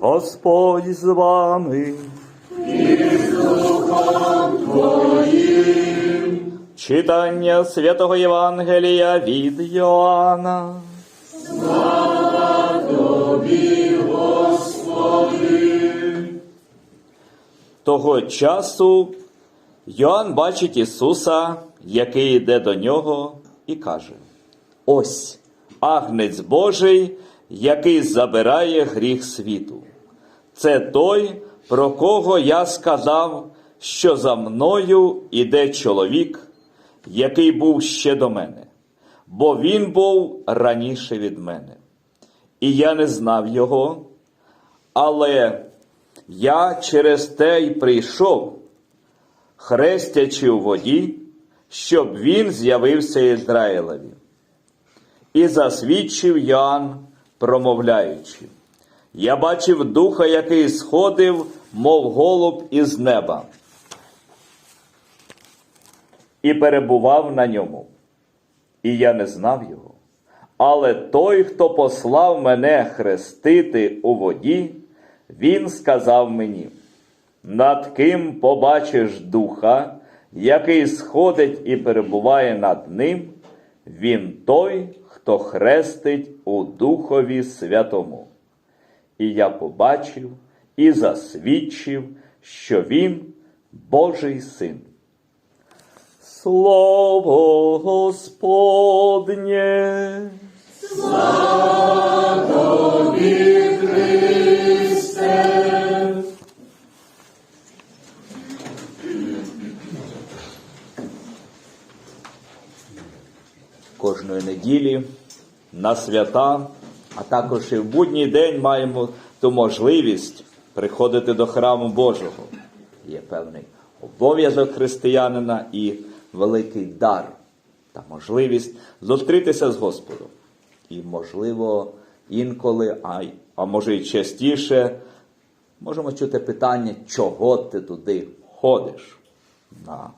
Господь з вами. Читання святого Євангелія від Йоанна. Того часу Йоанн бачить Ісуса, який йде до нього, і каже: Ось агнець Божий, який забирає гріх світу. Це той, про кого я сказав, що за мною іде чоловік, який був ще до мене, бо він був раніше від мене. І я не знав його, але я через те й прийшов, хрестячи у воді, щоб він з'явився Ізраїлеві. І засвідчив Йоанн, промовляючи. Я бачив духа, який сходив, мов голуб із неба, і перебував на ньому. І я не знав його. Але той, хто послав мене хрестити у воді, він сказав мені: над ким побачиш духа, який сходить і перебуває над ним, він той, хто хрестить у Духові Святому. І я побачив і засвідчив, що він Божий син. Слово Господнє. Кожної неділі на свята, а також і в будній день маємо ту можливість приходити до храму Божого. Є певний обов'язок християнина і великий дар та можливість зустрітися з Господом. І, можливо, інколи, а, а може й частіше, можемо чути питання, чого ти туди ходиш на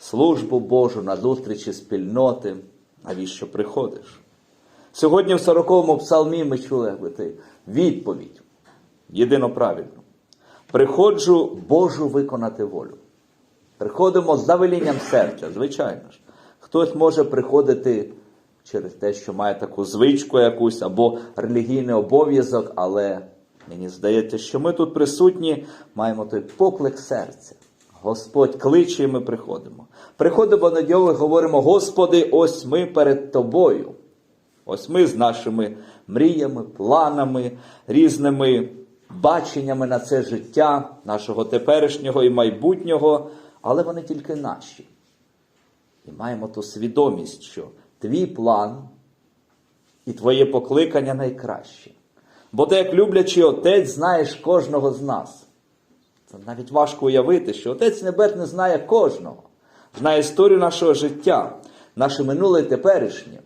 службу Божу, на зустрічі спільноти, навіщо приходиш? Сьогодні в 40-му псалмі ми чули відповідь, єдино правильно. Приходжу Божу виконати волю. Приходимо з завелінням серця, звичайно ж. Хтось може приходити через те, що має таку звичку якусь або релігійний обов'язок, але мені здається, що ми тут присутні маємо той поклик серця. Господь кличе, і ми приходимо. Приходимо до нього і говоримо: Господи, ось ми перед Тобою. Ось ми з нашими мріями, планами, різними баченнями на це життя, нашого теперішнього і майбутнього, але вони тільки наші. І маємо ту свідомість, що твій план і твоє покликання найкраще. Бо ти, як люблячий отець, знаєш кожного з нас. Це навіть важко уявити, що Отець Небесний знає кожного, знає історію нашого життя, наше минуле і теперішнє.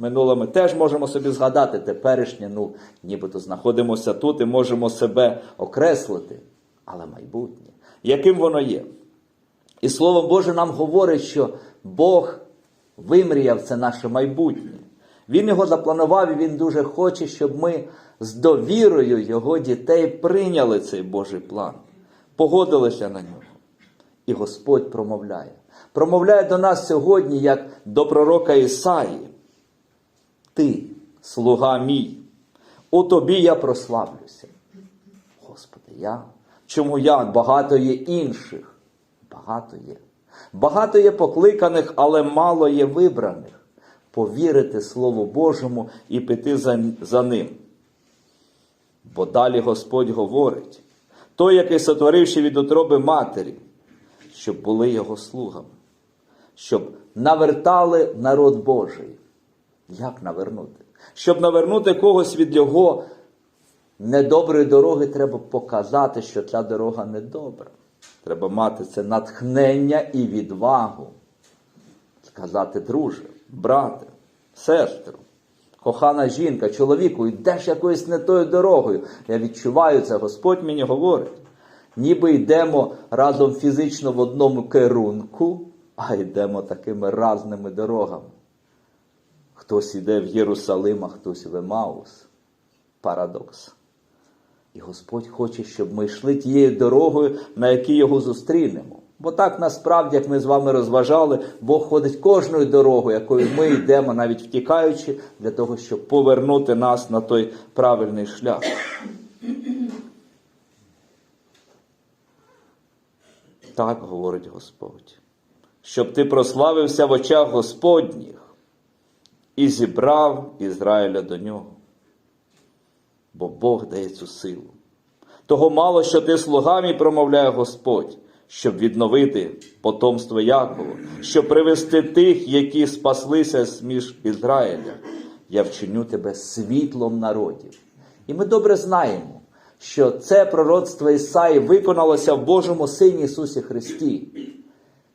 Минуле ми теж можемо собі згадати, теперішнє, ну, нібито знаходимося тут і можемо себе окреслити. Але майбутнє, яким воно є? І Слово Боже нам говорить, що Бог вимріяв це наше майбутнє. Він його запланував і він дуже хоче, щоб ми з довірою його дітей прийняли цей Божий план, погодилися на нього. І Господь промовляє. Промовляє до нас сьогодні, як до пророка Ісаї. Ти, слуга мій, у тобі я прославлюся. Господи, я. Чому я? Багато є інших. Багато є. Багато є покликаних, але мало є вибраних. Повірити Слову Божому і піти за, за ним. Бо далі Господь говорить: той, який сотворивши від утроби матері, щоб були його слугами, щоб навертали народ Божий. Як навернути? Щоб навернути когось від його недоброї дороги, треба показати, що ця дорога недобра. Треба мати це натхнення і відвагу. Сказати, друже, брате, сестру, кохана жінка, чоловіку, йдеш якоюсь не тою дорогою. Я відчуваю це, Господь мені говорить. Ніби йдемо разом фізично в одному керунку, а йдемо такими разними дорогами. Хтось іде в Єрусалим, а хтось в Емаус. Парадокс. І Господь хоче, щоб ми йшли тією дорогою, на якій його зустрінемо. Бо так насправді, як ми з вами розважали, Бог ходить кожною дорогою, якою ми йдемо, навіть втікаючи, для того, щоб повернути нас на той правильний шлях. Так говорить Господь, щоб ти прославився в очах Господніх і зібрав Ізраїля до нього. Бо Бог дає цю силу. Того мало, що ти слуга мій промовляє Господь, щоб відновити потомство Якова, щоб привести тих, які спаслися між Ізраїля. Я вчиню тебе світлом народів. І ми добре знаємо, що це пророцтво Ісаї виконалося в Божому Сині Ісусі Христі.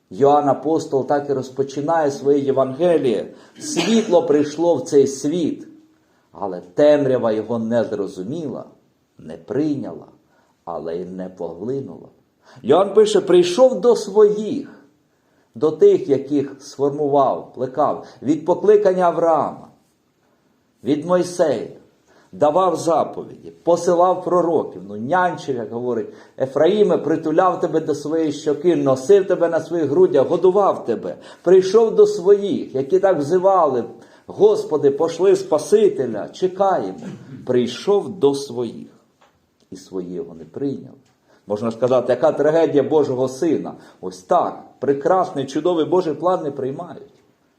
Йоанн Апостол так і розпочинає своє Євангеліє. Світло прийшло в цей світ, але темрява його не зрозуміла, не прийняла, але й не поглинула. Йоанн пише: прийшов до своїх, до тих, яких сформував, плекав, від покликання Авраама, від Мойсея, давав заповіді, посилав пророків, ну нянчив, як говорить, Ефраїме, притуляв тебе до своєї щоки, носив тебе на своїх грудях, годував тебе, прийшов до своїх, які так взивали, Господи, пошли Спасителя, чекаємо. Прийшов до своїх, і свої його не прийняли. Можна сказати, яка трагедія Божого Сина. Ось так, прекрасний, чудовий Божий план не приймають.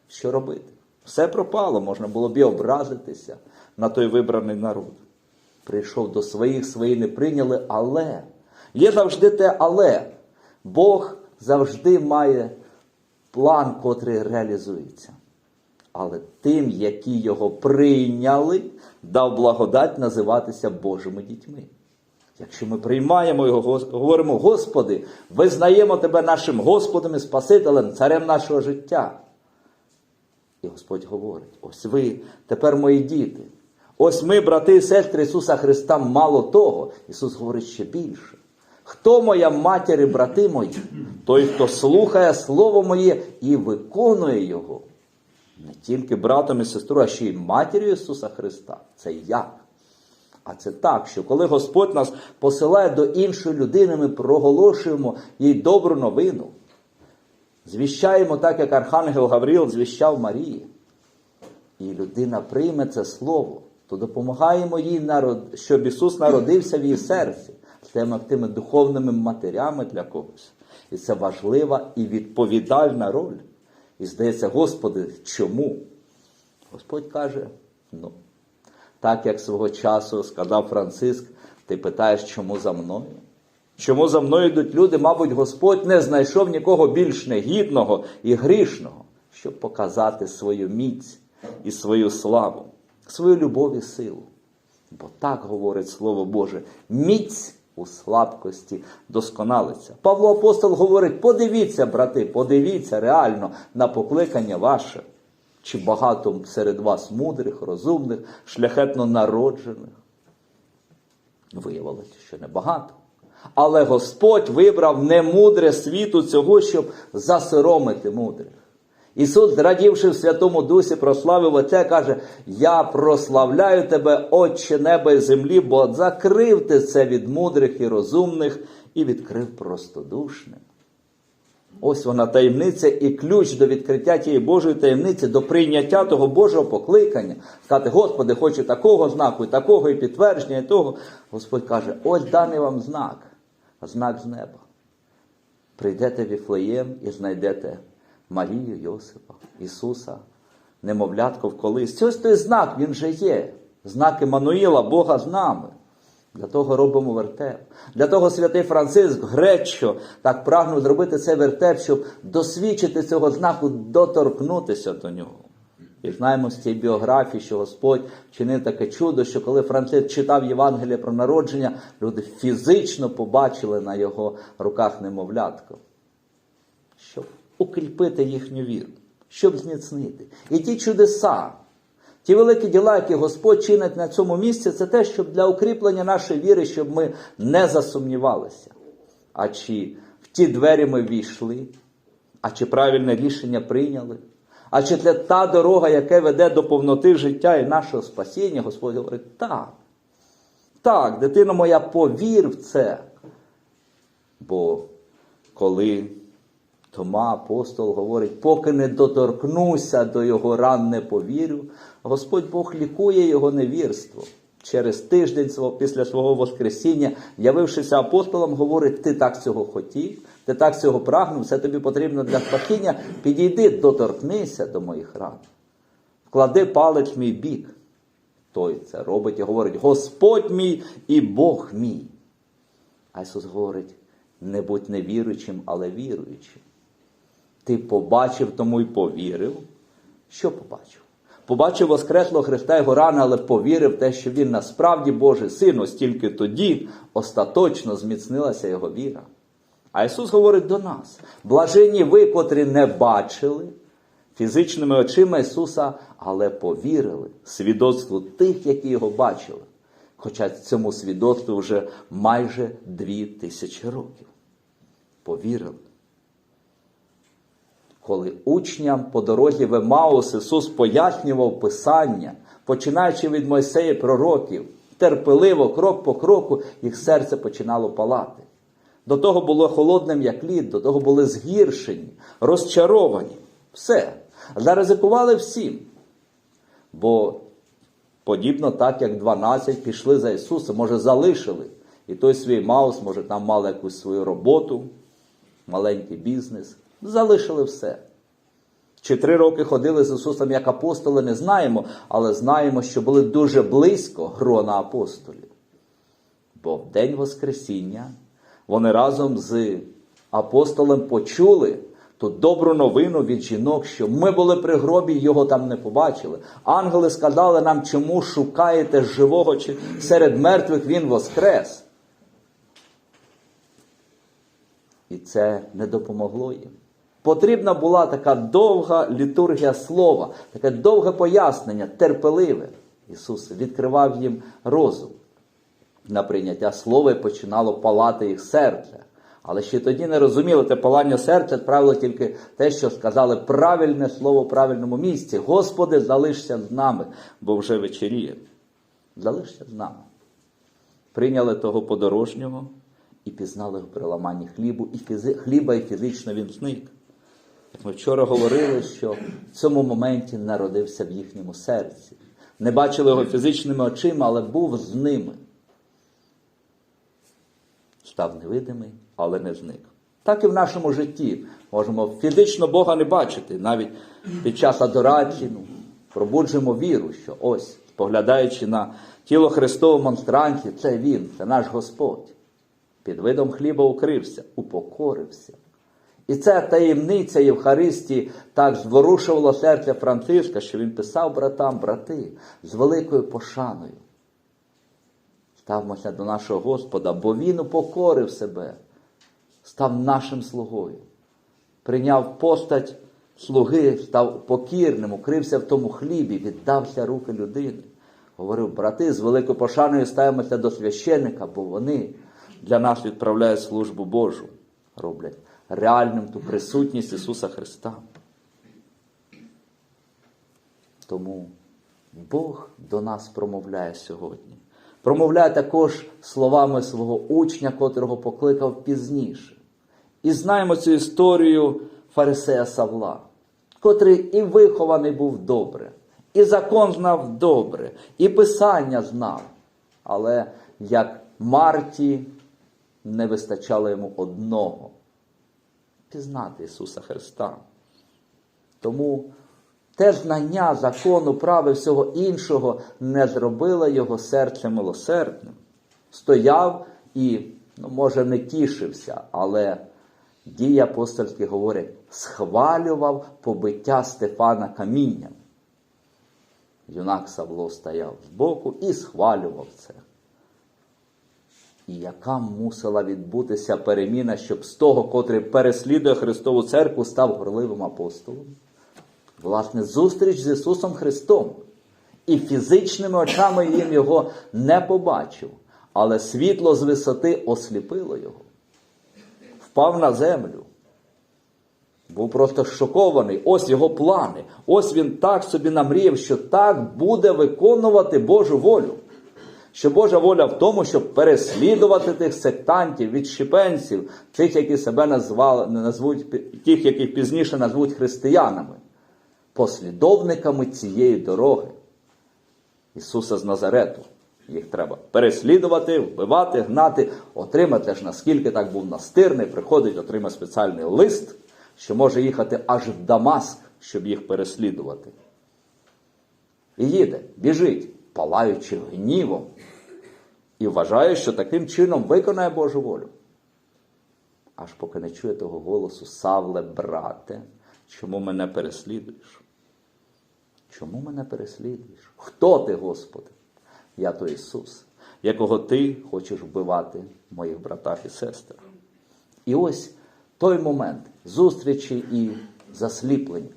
Що робити? Все пропало, можна було б і образитися на той вибраний народ. Прийшов до своїх, свої не прийняли, але є завжди те але. Бог завжди має план, котрий реалізується. Але тим, які його прийняли, дав благодать називатися Божими дітьми. Якщо ми приймаємо його, говоримо, Господи, визнаємо Тебе нашим Господом і Спасителем, царем нашого життя. І Господь говорить: ось ви тепер мої діти. Ось ми, брати і сестри Ісуса Христа, мало того, Ісус говорить ще більше. Хто моя матір і брати мої? Той, хто слухає Слово моє і виконує Його. Не тільки братом і сестрою, а ще й матір'ю Ісуса Христа. Це як? А це так, що коли Господь нас посилає до іншої людини, ми проголошуємо їй добру новину. Звіщаємо так, як Архангел Гавріл звіщав Марії. І людина прийме це слово, то допомагаємо їй, народ- щоб Ісус народився в її серці, стаємо тими духовними матерями для когось. І це важлива і відповідальна роль. І здається, Господи, чому? Господь каже: ну, так як свого часу сказав Франциск, ти питаєш, чому за мною? Чому за мною йдуть люди, мабуть, Господь не знайшов нікого більш негідного і грішного, щоб показати свою міць і свою славу, свою любов і силу. Бо так говорить Слово Боже, міць у слабкості досконалиться. Павло Апостол говорить: подивіться, брати, подивіться реально на покликання ваше. Чи багато серед вас мудрих, розумних, шляхетно народжених? Виявилося, що небагато. Але Господь вибрав немудре світу цього, щоб засоромити мудрих. Ісус, зрадівши в Святому Дусі, прославив Отця, каже: Я прославляю тебе, Отче неба і землі, бо закрив ти це від мудрих і розумних і відкрив простодушним. Ось вона таємниця і ключ до відкриття тієї Божої таємниці, до прийняття того Божого покликання. Сказати, Господи, хочу такого знаку, і такого, і підтвердження, і того. Господь каже: ось даний вам знак, знак з неба. Прийдете в Віфлеєм і знайдете Марію, Йосипа, Ісуса, немовлятко в колись. Ось той знак, він вже є. Знак Еммануїла, Бога з нами. Для того робимо вертеп. Для того святий Франциск гречко так прагнув зробити цей вертеп, щоб досвідчити цього знаку, доторкнутися до нього. І знаємо з цієї біографії, що Господь чинив таке чудо, що коли Франциск читав Євангеліє про народження, люди фізично побачили на його руках немовлятко, щоб укріпити їхню віру, щоб зміцнити. І ті чудеса, Ті великі діла, які Господь чинить на цьому місці, це те, щоб для укріплення нашої віри, щоб ми не засумнівалися. А чи в ті двері ми війшли, а чи правильне рішення прийняли, а чи це та дорога, яка веде до повноти життя і нашого спасіння, Господь говорить, так. Так, дитино моя, повір в це. Бо коли Тома апостол говорить, поки не доторкнуся до його ран, не повірю, Господь Бог лікує його невірство. Через тиждень після свого Воскресіння, явившися апостолом, говорить, ти так цього хотів, ти так цього прагнув, це тобі потрібно для спасіння, підійди, доторкнися до моїх ран. Вклади палець в мій бік. Той це робить і говорить, Господь мій і Бог мій. А Ісус говорить, не будь невіруючим, але віруючим. Ти побачив, тому й повірив. Що побачив? Побачив Воскреслого Христа його рани, але повірив те, що він насправді Божий син, ось тільки тоді остаточно зміцнилася його віра. А Ісус говорить до нас: блаженні ви, котрі не бачили фізичними очима Ісуса, але повірили свідоцтву тих, які його бачили. Хоча цьому свідоцтву вже майже дві тисячі років. Повірили. Коли учням по дорозі в Емаус Ісус пояснював Писання, починаючи від Мойсея пророків, терпеливо, крок по кроку, їх серце починало палати. До того було холодним, як лід, до того були згіршені, розчаровані. Все. Заризикували всім. Бо подібно так, як 12 пішли за Ісусом, може, залишили. І той свій Маус, може, там мали якусь свою роботу, маленький бізнес. Залишили все. Чи три роки ходили з Ісусом як апостоли, не знаємо, але знаємо, що були дуже близько грона апостолів. Бо в день Воскресіння вони разом з апостолем почули ту добру новину від жінок, що ми були при гробі, його там не побачили. Ангели сказали нам, чому шукаєте живого чи серед мертвих він воскрес. І це не допомогло їм. Потрібна була така довга літургія слова, таке довге пояснення, терпеливе. Ісус відкривав їм розум на прийняття слова і починало палати їх серце. Але ще тоді не розуміли, те палання серця правило тільки те, що сказали правильне слово в правильному місці. Господи, залишся з нами, бо вже вечеріє. Залишся з нами. Прийняли того подорожнього і пізнали при ламанні хлібу, і фізи... хліба, і фізично він зник. Ми вчора говорили, що в цьому моменті народився в їхньому серці. Не бачили його фізичними очима, але був з ними. Став невидимий, але не зник. Так і в нашому житті можемо фізично Бога не бачити, навіть під час адорації ну, пробуджуємо віру, що ось, споглядаючи на тіло Христового монстранті, це Він, це наш Господь. Під видом хліба укрився, упокорився. І ця таємниця Євхаристії так зворушувала серце Франциска, що він писав братам, брати, з великою пошаною. Ставмося до нашого Господа, бо Він упокорив себе, став нашим слугою, прийняв постать слуги, став покірним, укрився в тому хлібі, віддався руки людини. Говорив, брати, з великою пошаною ставимося до священника, бо вони для нас відправляють службу Божу, роблять реальним ту присутність Ісуса Христа. Тому Бог до нас промовляє сьогодні. Промовляє також словами свого учня, котрого покликав пізніше. І знаємо цю історію Фарисея Савла, котрий і вихований був добре, і закон знав добре, і Писання знав. Але як Марті не вистачало йому одного пізнати Ісуса Христа. Тому те знання закону, прав і всього іншого не зробило його серце милосердним. Стояв і, ну, може, не тішився, але дії апостольські говорять, схвалював побиття Стефана камінням. Юнак Савло стояв збоку і схвалював це. І яка мусила відбутися переміна, щоб з того, котрий переслідує Христову церкву, став горливим апостолом? Власне, зустріч з Ісусом Христом. І фізичними очами він його не побачив, але світло з висоти осліпило його. Впав на землю. Був просто шокований. Ось його плани. Ось він так собі намріяв, що так буде виконувати Божу волю Що Божа воля в тому, щоб переслідувати тих сектантів, відщепенців, тих, які себе назвали, назвуть, тих, яких пізніше назвуть християнами, послідовниками цієї дороги. Ісуса з Назарету. Їх треба переслідувати, вбивати, гнати, отримати ж наскільки так був настирний, приходить, отримає спеціальний лист, що може їхати аж в Дамаск, щоб їх переслідувати. І їде, біжить, палаючи гнівом, і вважає, що таким чином виконає Божу волю. Аж поки не чує того голосу, Савле, брате, чому мене переслідуєш? Чому мене переслідуєш? Хто ти, Господи? Я то Ісус, якого Ти хочеш вбивати моїх братах і сестрах. І ось той момент зустрічі і засліплення.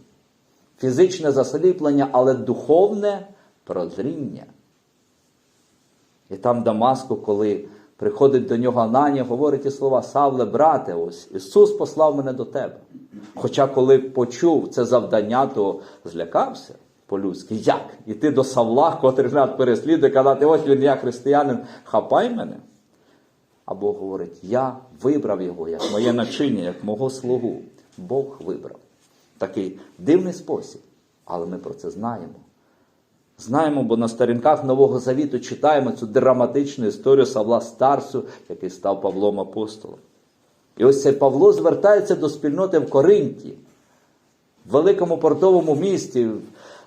Фізичне засліплення, але духовне прозріння. І там Дамаску, коли приходить до нього Ананія, говорить ті слова Савле, брате, ось Ісус послав мене до тебе. Хоча, коли почув це завдання, то злякався по-людськи. Як? Іти до Савла, котрий нас переслідує, казати, ось він я християнин, хапай мене. А Бог говорить, я вибрав його як моє начиння, як мого слугу. Бог вибрав. Такий дивний спосіб. Але ми про це знаємо. Знаємо, бо на сторінках Нового Завіту читаємо цю драматичну історію Савла Старсу, який став Павлом Апостолом. І ось цей Павло звертається до спільноти в Коринті, в великому портовому місті,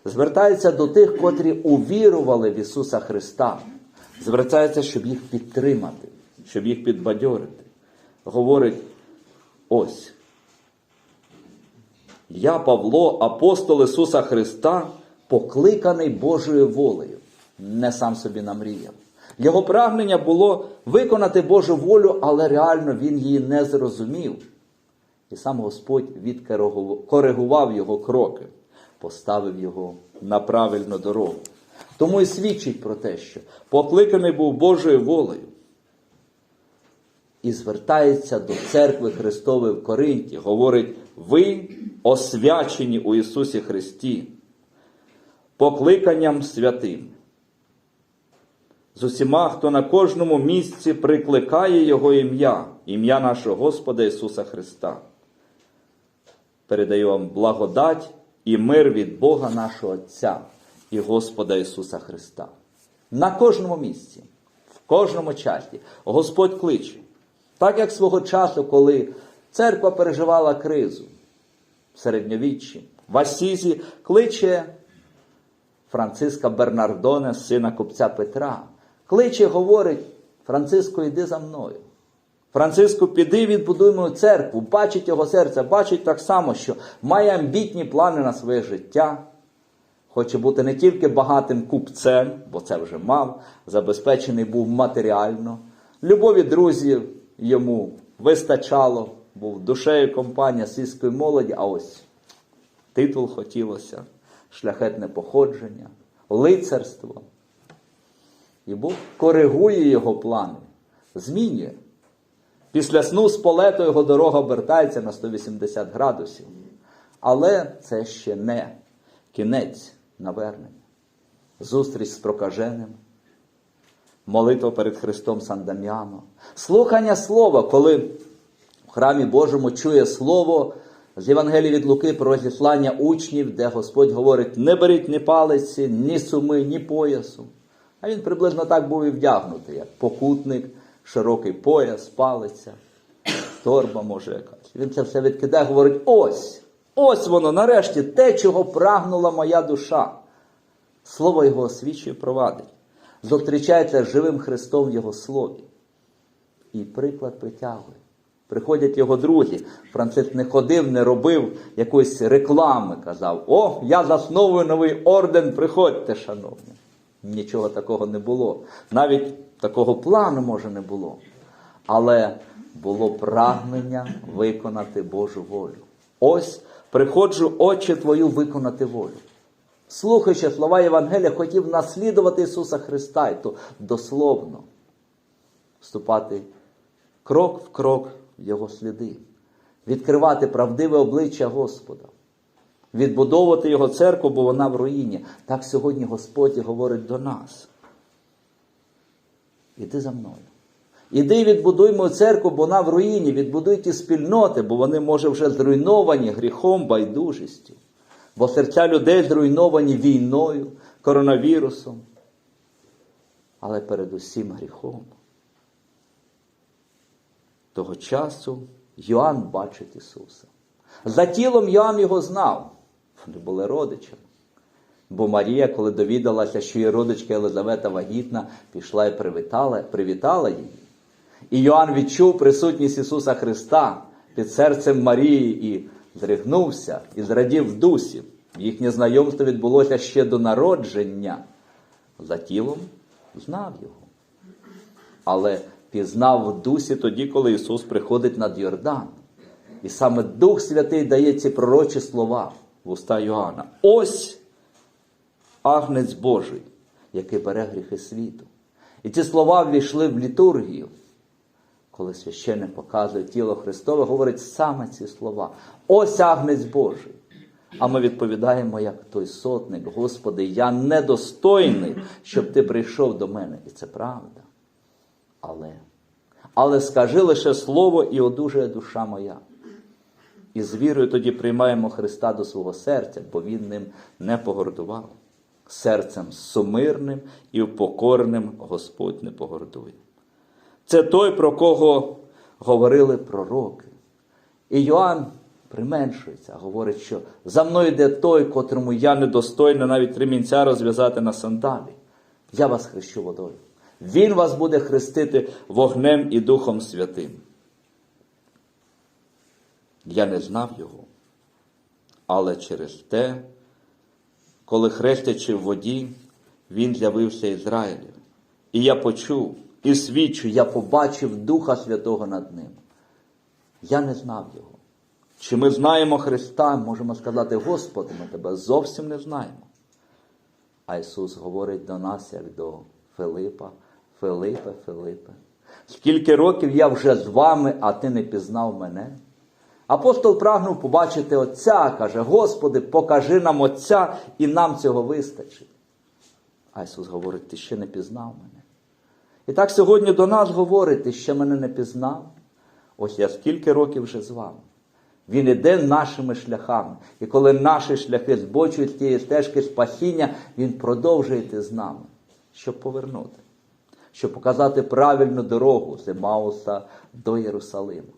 звертається до тих, котрі увірували в Ісуса Христа. Звертається, щоб їх підтримати, щоб їх підбадьорити. Говорить: ось. Я, Павло, апостол Ісуса Христа, покликаний Божою волею, не сам собі намріяв. Його прагнення було виконати Божу волю, але реально він її не зрозумів. І сам Господь відкоригував його кроки, поставив його на правильну дорогу. Тому і свідчить про те, що покликаний був Божою волею. І звертається до церкви Христової в Коринті, говорить: ви освячені у Ісусі Христі, покликанням святим. З усіма, хто на кожному місці прикликає Його ім'я, ім'я нашого Господа Ісуса Христа. Передаю вам благодать і мир від Бога нашого Отця і Господа Ісуса Христа. На кожному місці, в кожному часі Господь кличе. Так як свого часу, коли церква переживала кризу в середньовіччі, в Асізі кличе Франциска Бернардоне, сина купця Петра. Кличе, говорить, Франциско, йди за мною. Франциску, піди, відбудуємо церкву, бачить його серце, бачить так само, що має амбітні плани на своє життя. Хоче бути не тільки багатим купцем, бо це вже мав, забезпечений був матеріально. Любові друзів йому вистачало, був душею компанія сільської молоді, а ось титул хотілося, шляхетне походження, лицарство. І Бог коригує його плани, змінює. Після сну з полету його дорога обертається на 180 градусів. Але це ще не кінець навернення. Зустріч з прокаженим, молитва перед Христом Сан Дам'яно, слухання слова, коли в храмі Божому чує слово з Євангелії від Луки про розіслання учнів, де Господь говорить: не беріть ні палиці, ні суми, ні поясу. А він приблизно так був і вдягнутий, як покутник, широкий пояс, палиця, торба може якась. Він це все відкидає, говорить: ось, ось воно, нарешті, те, чого прагнула моя душа. Слово його освічує, провадить. Зустрічається живим Христом в Його слові. І приклад притягує. Приходять його друзі. Франциск не ходив, не робив якоїсь реклами, казав: О, я засновую новий орден, приходьте, шановні. Нічого такого не було. Навіть такого плану, може, не було. Але було прагнення виконати Божу волю. Ось приходжу, Отче Твою, виконати волю. Слухаючи слова Євангелія, хотів наслідувати Ісуса Христа, і то дословно вступати крок в крок Його сліди, відкривати правдиве обличчя Господа, відбудовувати Його церкву, бо вона в руїні. Так сьогодні Господь говорить до нас. іди за мною. Іди і відбудуймо церкву, бо вона в руїні, відбудуй ті спільноти, бо вони, може, вже зруйновані гріхом, байдужістю. Бо серця людей зруйновані війною, коронавірусом, але передусім гріхом. Того часу Йоанн бачить Ісуса. За тілом Йоанн його знав. Вони були родичами. Бо Марія, коли довідалася, що її родичка Єлизавета вагітна, пішла і привітала, привітала її. І Йоанн відчув присутність Ісуса Христа під серцем Марії і зригнувся, і зрадів в дусі. Їхнє знайомство відбулося ще до народження. За тілом знав його. Але пізнав в дусі тоді, коли Ісус приходить над Йордан. І саме Дух Святий дає ці пророчі слова в уста Йоанна. Ось агнець Божий, який бере гріхи світу. І ці слова ввійшли в літургію. Коли священник показує тіло Христове, говорить саме ці слова. Ось агнець Божий. А ми відповідаємо, як той сотник, Господи, я недостойний, щоб ти прийшов до мене. І це правда. Але, але скажи лише слово і одужає душа моя. І з вірою тоді приймаємо Христа до свого серця, бо Він ним не погордував. Серцем сумирним і упокореним Господь не погордує. Це той, про кого говорили пророки. І Йоанн применшується, говорить, що за мною йде той, котрому я недостойний навіть ремінця розв'язати на сандалі. Я вас хрещу водою. Він вас буде хрестити вогнем і Духом Святим. Я не знав його, але через те, коли хрестячи в воді, він з'явився Ізраїлю. І я почув і свідчу, я побачив Духа Святого над ним. Я не знав його. Чи ми знаємо Христа, можемо сказати, Господи, ми тебе зовсім не знаємо. А Ісус говорить до нас, як до Филипа, Филипе, Филипе. Скільки років я вже з вами, а ти не пізнав мене? Апостол прагнув побачити Отця, каже, Господи, покажи нам Отця, і нам цього вистачить. А Ісус говорить, ти ще не пізнав мене. І так сьогодні до нас говорить, ти ще мене не пізнав. Ось я скільки років вже з вами. Він іде нашими шляхами. І коли наші шляхи збочують тієї стежки спасіння, Він продовжує йти з нами, щоб повернути, щоб показати правильну дорогу з Емауса до Єрусалиму,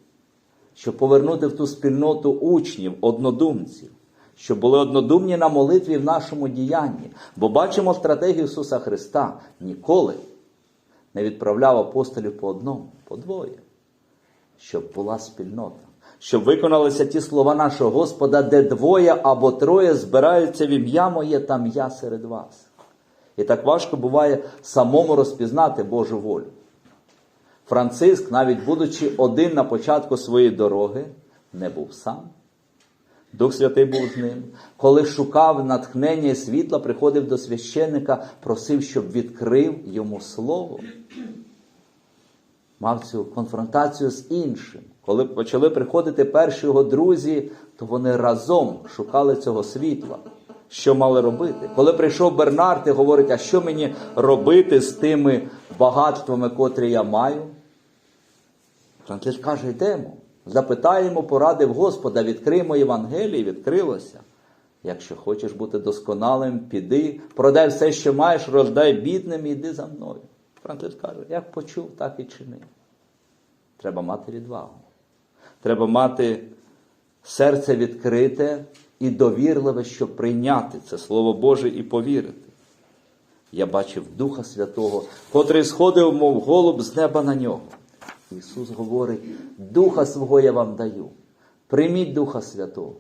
щоб повернути в ту спільноту учнів, однодумців, щоб були однодумні на молитві в нашому діянні. Бо бачимо стратегію Ісуса Христа ніколи не відправляв апостолів по одному, по двоє, щоб була спільнота щоб виконалися ті слова нашого Господа, де двоє або троє збираються в ім'я моє, там я серед вас. І так важко буває самому розпізнати Божу волю. Франциск, навіть будучи один на початку своєї дороги, не був сам. Дух Святий був з ним. Коли шукав натхнення і світла, приходив до священника, просив, щоб відкрив йому слово. Мав цю конфронтацію з іншим. Коли почали приходити перші його друзі, то вони разом шукали цього світла. Що мали робити? Коли прийшов Бернард і говорить, а що мені робити з тими багатствами, котрі я маю? Франциск каже, йдемо, запитаємо поради в Господа, відкриємо Євангеліє, відкрилося. Якщо хочеш бути досконалим, піди, продай все, що маєш, роздай бідним і йди за мною. Франциск каже, як почув, так і чини. Треба мати відвагу. Треба мати серце відкрите і довірливе, щоб прийняти це Слово Боже і повірити. Я бачив Духа Святого, котрий сходив, мов голуб з неба на нього. Ісус говорить: Духа свого я вам даю. Прийміть Духа Святого.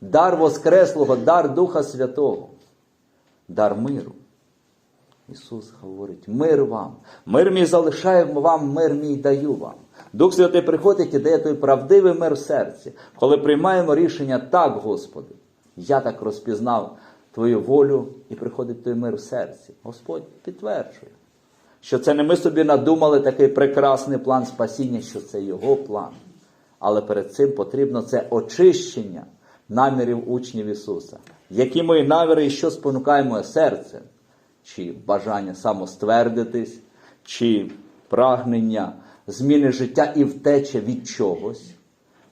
Дар Воскреслого, дар Духа Святого, дар миру. Ісус говорить, мир вам, мир мій залишаю вам, мир мій даю вам. Дух Святий приходить і дає той правдивий мир в серці, коли приймаємо рішення так, Господи, я так розпізнав Твою волю і приходить той мир в серці. Господь підтверджує, що це не ми собі надумали такий прекрасний план спасіння, що це Його план. Але перед цим потрібно це очищення намірів учнів Ісуса. Які мої наміри і що спонукає моє серце? Чи бажання самоствердитись, чи прагнення зміни життя і втеча від чогось.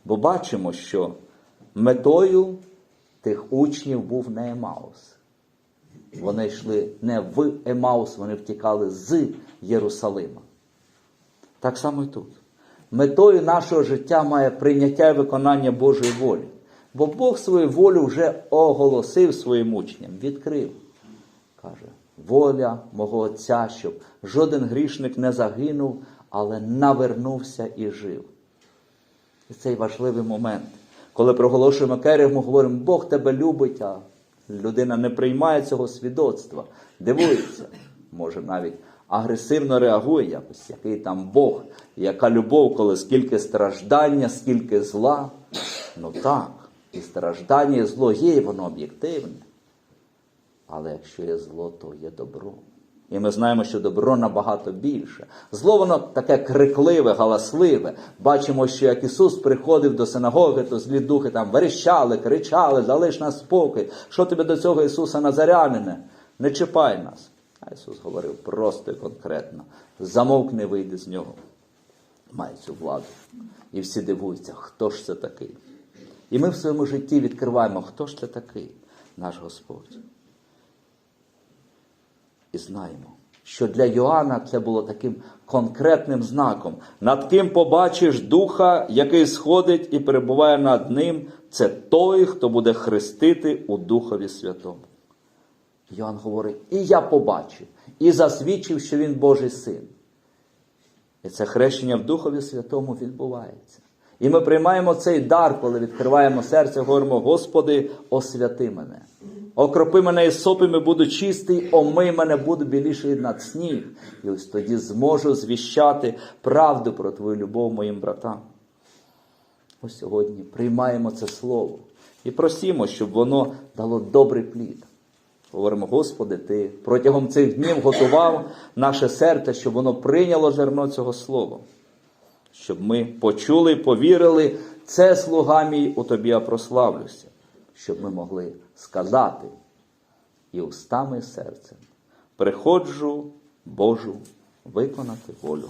Бо бачимо, що метою тих учнів був не Емаус. Вони йшли не в Емаус, вони втікали з Єрусалима. Так само і тут. Метою нашого життя має прийняття і виконання Божої волі. Бо Бог свою волю вже оголосив своїм учням, відкрив. Каже, воля мого Отця, щоб жоден грішник не загинув, але навернувся і жив. І цей важливий момент, коли проголошуємо керів, ми говоримо, Бог тебе любить, а людина не приймає цього свідоцтва, дивується, може навіть агресивно реагує якось, який там Бог, яка любов, коли скільки страждання, скільки зла. Ну так, і страждання, і зло є, і воно об'єктивне. Але якщо є зло, то є добро. І ми знаємо, що добро набагато більше. Зло воно таке крикливе, галасливе. Бачимо, що як Ісус приходив до синагоги, то злі духи там верещали, кричали, залиш нас спокій. Що тобі до цього Ісуса Назарянине? Не чіпай нас. А Ісус говорив просто і конкретно: замовкни, вийди з нього. Має цю владу. І всі дивуються, хто ж це такий. І ми в своєму житті відкриваємо, хто ж це такий, наш Господь. І знаємо, що для Йоанна це було таким конкретним знаком. Над ким побачиш духа, який сходить і перебуває над ним, це той, хто буде хрестити у Духові Святому. Йоанн говорить, і я побачив, і засвідчив, що він Божий син. І це хрещення в Духові Святому відбувається. І ми приймаємо цей дар, коли відкриваємо серце, говоримо, Господи, освяти мене. Окропи мене із сопами, буду чистий, омий мене, буду біліший над сніг. І ось тоді зможу звіщати правду про Твою любов моїм братам. Ось сьогодні приймаємо це слово і просимо, щоб воно дало добрий плід. Говоримо, Господи, Ти протягом цих днів готував наше серце, щоб воно прийняло зерно цього слова. Щоб ми почули повірили, це слуга мій у тобі я прославлюся, щоб ми могли сказати і устами серцем. Приходжу Божу виконати волю